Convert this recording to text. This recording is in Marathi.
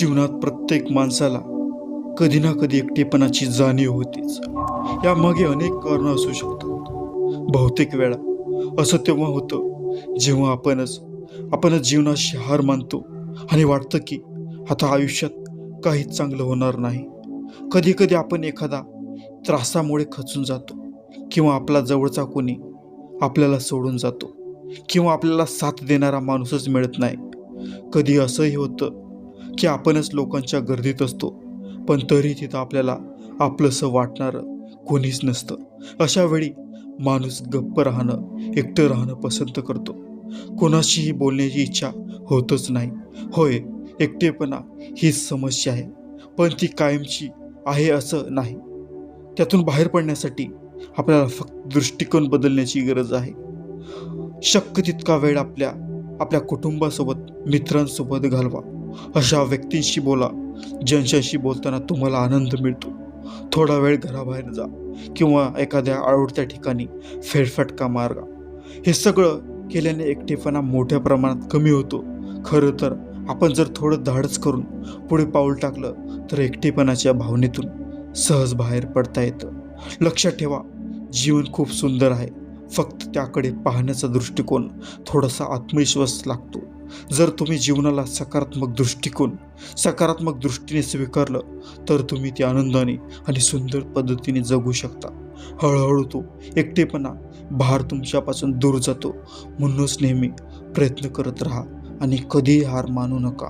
जीवनात प्रत्येक माणसाला कधी ना कधी एकटेपणाची जाणीव होतीच. यामागे अनेक कारणं असू शकतात. बहुतेक वेळा असं तेव्हा होतं जेव्हा आपणच आपणच जीवनाशी हार मानतो आणि वाटतं की आता आयुष्यात काहीच चांगलं होणार नाही. कधी कधी आपण एखादा त्रासामुळे खचून जातो किंवा आपला जवळचा कोणी आपल्याला सोडून जातो किंवा आपल्याला साथ देणारा माणूसच मिळत नाही. कधी असंही होतं की आपणच लोकांच्या गर्दीत असतो. पण तरी तिथं आपल्याला आपलंसं वाटणारं कोणीच नसतं. अशा वेळी माणूस गप्प राहणं एकटं राहणं पसंत करतो. कोणाशीही बोलण्याची इच्छा होतच नाही. होय एकटेपणा हीच समस्या आहे. पण ती कायमची आहे असं नाही. त्यातून बाहेर पडण्यासाठी आपल्याला फक्त दृष्टिकोन बदलण्याची गरज आहे. शक्य तितका वेळ आपल्या आपल्या कुटुंबासोबत मित्रांसोबत घालवा. अशा व्यक्तींशी बोला ज्यांच्याशी बोलताना तुम्हाला आनंद मिळतो. थोडा वेळ घराबाहेर जा किंवा एखाद्या आवडत्या ठिकाणी फेरफटका मार्गा. हे सगळं केल्याने एकटेपणा मोठ्या प्रमाणात कमी होतो. खरं तर आपण जर थोडं धाडस करून पुढे पाऊल टाकलं तर एकटेपणाच्या भावनेतून सहज बाहेर पडता येतं. लक्षात ठेवा जीवन खूप सुंदर आहे. फक्त त्याकडे पाहण्याचा दृष्टिकोन थोडासा आत्मविश्वास लागतो. जर तुम्ही जीवनाला सकारात्मक दृष्टिकोन सकारात्मक दृष्टीने स्वीकारलं तर तुम्ही ते आनंदाने आणि सुंदर पद्धतीने जगू शकता. हळूहळू तो एकटेपणा भार तुमच्यापासून दूर जातो. म्हणूनच नेहमी प्रयत्न करत राहा आणि कधीही हार मानू नका.